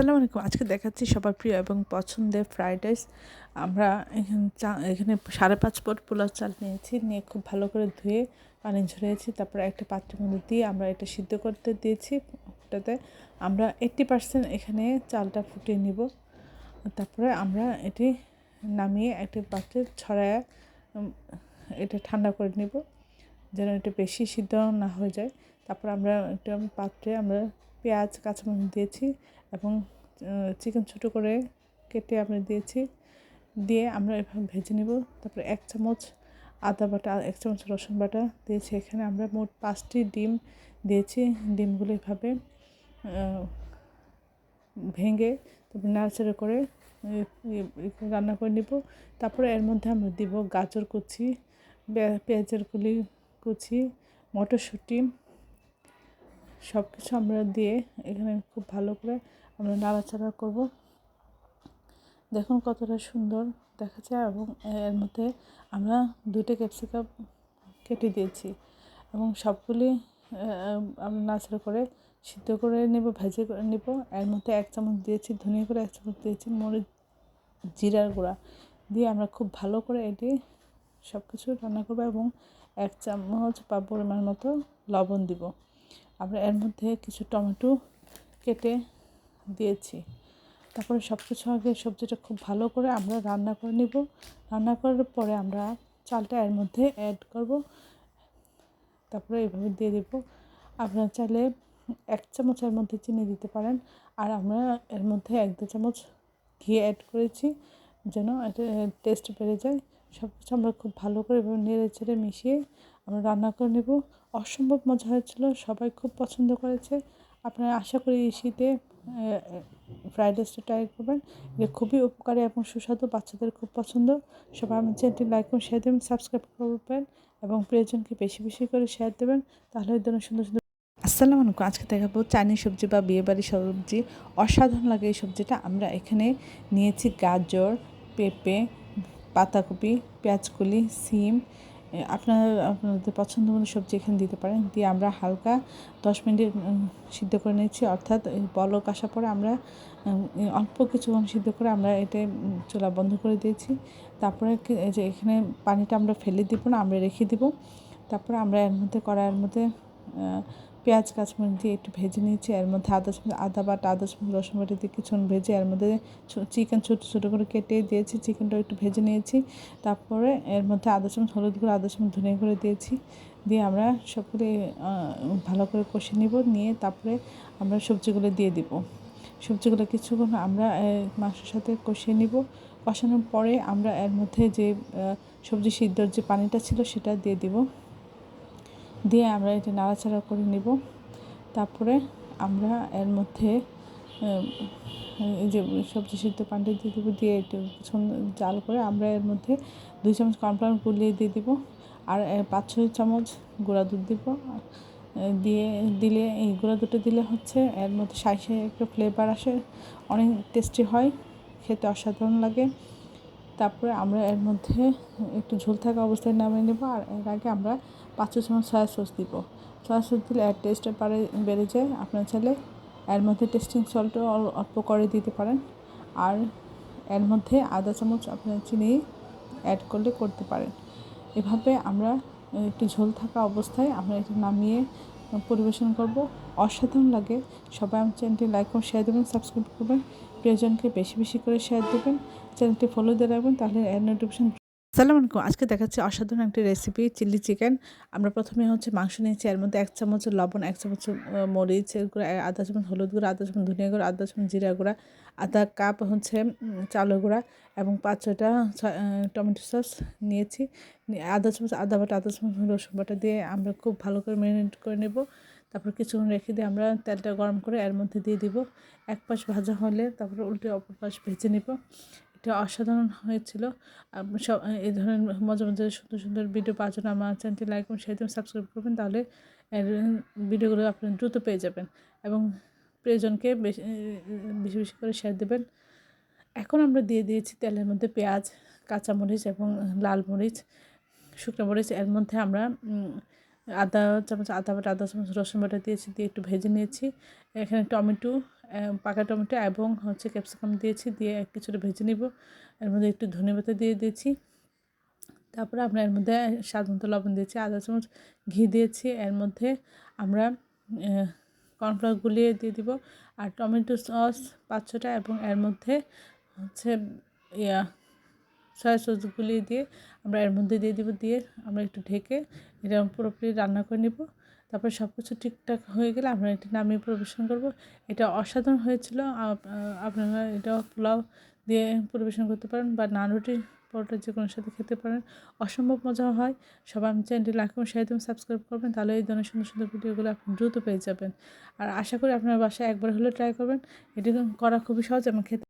আসসালামু আলাইকুম আজকে দেখাচ্ছি সবার প্রিয় এবং পছন্দের ফ্রাইড রাইস আমরা এখানে এখানে সাড়ে পাঁচ পট পোলাও চাল নিয়েছি, নিয়ে খুব ভালো করে ধুয়ে পানি ঝরিয়েছি। তারপরে একটা পাত্রের মধ্যে দিয়ে আমরা এটা সিদ্ধ করতে দিয়েছি ওটাতে। আমরা এইট্টি পার্সেন্ট এখানে চালটা ফুটিয়ে নিব। তারপরে আমরা এটি নামিয়ে একটা পাত্রে ছড়ায় এটা ঠান্ডা করে নিব যেন এটা বেশি সিদ্ধ না হয়ে যায়। তারপর আমরা একটা পাত্রে আমরা পেঁয়াজ, কাঁচামরিচ দিয়েছি এবং চিকেন ছোটো করে কেটে আমরা দিয়েছি। দিয়ে আমরা এভাবে ভেজে নেব। তারপরে এক চামচ আদা বাটা, এক চামচ রসুন বাটা দিয়েছি। এখানে আমরা মোট পাঁচটি ডিম দিয়েছি। ডিমগুলো এভাবে ভেঙে তারপর নাড়াচাড়া করে রান্না করে নিব। তারপরে এর মধ্যে আমরা দিব গাজর কুচি পেঁয়াজের কুলি কুচি, মটরশুঁটি সব কিছু আমরা দিয়ে এখানে খুব ভালো করে আমরা নাড়াচাড়া করব। দেখুন কতটা সুন্দর দেখা যায় এবং এর মধ্যে আমরা দুইটা ক্যাপসিকাম কেটে দিয়েছি এবং সবগুলি আমরা নাড়াচাড়া করে সিদ্ধ করে নেব, ভেজে করে নেব। এর মধ্যে এক চামচ দিয়েছি ধনিয়া করে এক চামচ দিয়েছি মরিচ, জিরার গুঁড়া। দিয়ে আমরা খুব ভালো করে এটি সব কিছু রান্না করব এবং এক চামচ বা পরিমাণ মতো লবণ দিব। আমরা এর মধ্যে কিছু টমেটো কেটে দিয়েছি। তারপরে সব কিছু আগে সবজিটা খুব ভালো করে আমরা রান্না করে নিব। রান্না করার পরে আমরা চালটা এর মধ্যে অ্যাড করব। তারপরে এইভাবে দিয়ে দেবো। আপনারা চাইলে এক চামচের মধ্যে চিনি দিতে পারেন। আর আমরা এর মধ্যে এক দু চামচ ঘি অ্যাড করেছি যেন এটা টেস্ট বেড়ে যায়। সব কিছু আমরা খুব ভালো করে নেড়ে চেড়ে মিশিয়ে আমরা রান্না করে নেব। অসম্ভব মজা হয়েছিল, সবাই খুব পছন্দ করেছে। আপনারা আশা করি এই শীতে ফ্রাইড রাইসটা ট্রাই করবেন। এটা খুবই উপকারী এবং সুস্বাদু, বাচ্চাদের খুব পছন্দ। সবাই আমার চ্যানেলটি লাইক করুন শেয়ার দেবেন সাবস্ক্রাইব করবেন এবং প্রিয়জনকে বেশি বেশি করে শেয়ার দেবেন। তাহলে এই ধরনের সুন্দর সুন্দর আসসালামু আলাইকুম। আজকে দেখাবো চাইনিজ সবজি বা বিয়েবাড়ির সবজি। অসাধারণ লাগে এই সবজিটা। আমরা এখানে নিয়েছি গাজর, পেঁপে পাতাকপি পেঁয়াজকলি, সিম আপনার, আপনাদের পছন্দ মতো সবজি এখানে দিতে পারেন। দিয়ে আমরা হালকা দশ মিনিট সিদ্ধ করে নিচ্ছি। অর্থাৎ পলক আসার পরে আমরা অল্প কিছুক্ষণ সিদ্ধ করে আমরা এটা চোলা বন্ধ করে দিয়েছি। তারপরে যে এখানে পানিটা আমরা ফেলে দিব না, আমরা রেখে দিব। তারপরে আমরা এর মধ্যে, কড়াইয়ের মধ্যে পেঁয়াজ, কাঁচমরিচ দিয়ে একটু ভেজে নিয়েছি। এর মধ্যে আদা আদা বাটা, আদা, রসুন বাটা দিয়ে কিছুক্ষণ ভেজে এর মধ্যে চিকেন ছোটো ছোটো করে কেটে দিয়েছি। চিকেনটা একটু ভেজে নিয়েছি। তারপরে এর মধ্যে আদা চামচ হলুদ গুঁড়ো, আদা চামচ ধনিয়া করে দিয়েছি। দিয়ে আমরা সবগুলো ভালো করে কষে নিব। নিয়ে তারপরে আমরা সবজিগুলো দিয়ে দিব। সবজিগুলো কিছুক্ষণ আমরা মাংসের সাথে কষিয়ে নিব। কষানোর পরে আমরা এর মধ্যে যে সবজি সিদ্ধর যে পানিটা ছিল সেটা দিয়ে দিব। দিয়ে আমরা এটা নাড়াচাড়া করে নিব। তারপরে আমরা এর মধ্যে এই যে সবজি সিদ্ধ পানিটা দিয়ে দেবো, দিয়ে একটু জাল করে আমরা এর মধ্যে দুই চামচ কর্নফ্লাওয়ার গুলিয়ে দিয়ে দিব। আর পাঁচ ছয় চামচ গুঁড়া দুধ দিব। দিয়ে দিলে, এই গুঁড়া দুধটা দিলে হচ্ছে এর মধ্যে সাই সাই একটা ফ্লেভার আসে। অনেক টেস্টি হয়, খেতে অসাধারণ লাগে। তারপরে আমরা এর মধ্যে একটু ঝোল থাকা অবস্থায় নামিয়ে নেব আর এর আগে আমরা পাঁচ চামচ সয়া সস দিব। সয়া সস দিলে এর টেস্টটা পারে বেড়ে যায়। আপনার চাইলে এর মধ্যে টেস্টিং সল্টও অল্প করে দিতে পারেন। আর এর মধ্যে আধা চামচ আপনার চিনি অ্যাড করলে করতে পারেন। এভাবে আমরা একটু ঝোল থাকা অবস্থায় আমরা এটা নামিয়ে পরিবেশন করব। অসাধারণ লাগে। সবাই আমার চ্যানেলটি লাইক করুন শেয়ার দেবেন সাবস্ক্রাইব করবেন। প্রিয়জনকে বেশি বেশি করে শেয়ার দেবেন। চ্যানেলটি ফলো দিয়ে রাখবেন, তাহলে নোটিফিকেশন সালাম আলাইকুম। আজকে দেখাচ্ছি অসাধারণ একটি রেসিপি চিলি চিকেন আমরা প্রথমে হচ্ছে মাংস নিয়েছি এর মধ্যে এক চামচ লবণ এক চামচ আহ, মরিচের গুঁড়া আধা চামচ হলুদ গুঁড়া আধা চামচ ধনিয়া গুঁড়া আধা চামচ জিরা গুঁড়া আধা কাপ হচ্ছে চালের গুঁড়া এবং পাঁচ ছয়টা ছ- টমেটো সস নিয়েছি। নিয়ে আধা চামচ আদা বাটা আধা চামচ রসুন বাটা দিয়ে আমরা খুব ভালো করে ম্যারিনেট করে নেব। তারপর কিছুক্ষণ রেখে দিয়ে আমরা তেলটা গরম করে এর মধ্যে দিয়ে দিব। এক পাশ ভাজা হলে তারপরে উল্টে অপর পাশ ভেজে নেব। এটা অসাধারণ হয়েছিল। সব এই ধরনের মজা মজা সুন্দর সুন্দর ভিডিও পাওয়ার জন্য আমার চ্যানেলটি লাইক করুন সেই সাবস্ক্রাইব করবেন, তাহলে ভিডিওগুলো আপনি দ্রুত পেয়ে যাবেন এবং প্রিয়জনকে বেশি বেশি বেশি করে শেয়ার দেবেন। এখন আমরা দিয়ে দিয়েছি তেলের মধ্যে পেঁয়াজ, কাঁচামরিচ এবং লাল মরিচ, শুকনো মরিচ। এর মধ্যে আমরা আদা চামচ, আদা বাটা, আদা চামচ, রসুন বাটা দিয়েছি, দিয়ে একটু ভেজে নিয়েছি। এখানে টমেটো পাকা টমেটো এবং হচ্ছে ক্যাপসিকাম দিয়েছি, দিয়ে এক কিছুটা ভেজে নিব। এর মধ্যে একটু ধনে পাতা দিয়ে দিয়েছি। তারপরে আমরা এর মধ্যে স্বাদ মতো লবণ দিয়েছি আধা চামচ ঘি দিয়েছি। এর মধ্যে আমরা কর্নফ্লাওয়ার গুলিয়ে দিয়ে দিব। আর টমেটো সস পাঁচ ছটা এবং এর মধ্যে হচ্ছে, ইয়া, সয়া সস গুলিয়ে দিয়ে আমরা এর মধ্যে দিয়ে দিব। দিয়ে আমরা একটু ঢেকে এটা পুরোপুরি রান্না করে নেব। তারপর সব কিছু ঠিকঠাক হয়ে গেলে আমরা এটা নামিয়ে পরিবেশন করব। এটা অসাধারণ হয়েছিল। আপনারা এটা পোলাও দিয়ে পরিবেশন করতে পারেন বা নান রুটি পরোটা যে কোনো সাথে খেতে পারেন। অসম্ভব মজা হয়। সবাই আমি চ্যানেলটি শেয়ার এবং সাবস্ক্রাইব করবেন, তাহলে এই ধরনের সুন্দর সুন্দর ভিডিওগুলো আপনি দ্রুত পেয়ে যাবেন। আর আশা করি আপনার বাসায় একবার হলেও ট্রাই করবেন। এটি করা খুবই সহজ এবং খেতে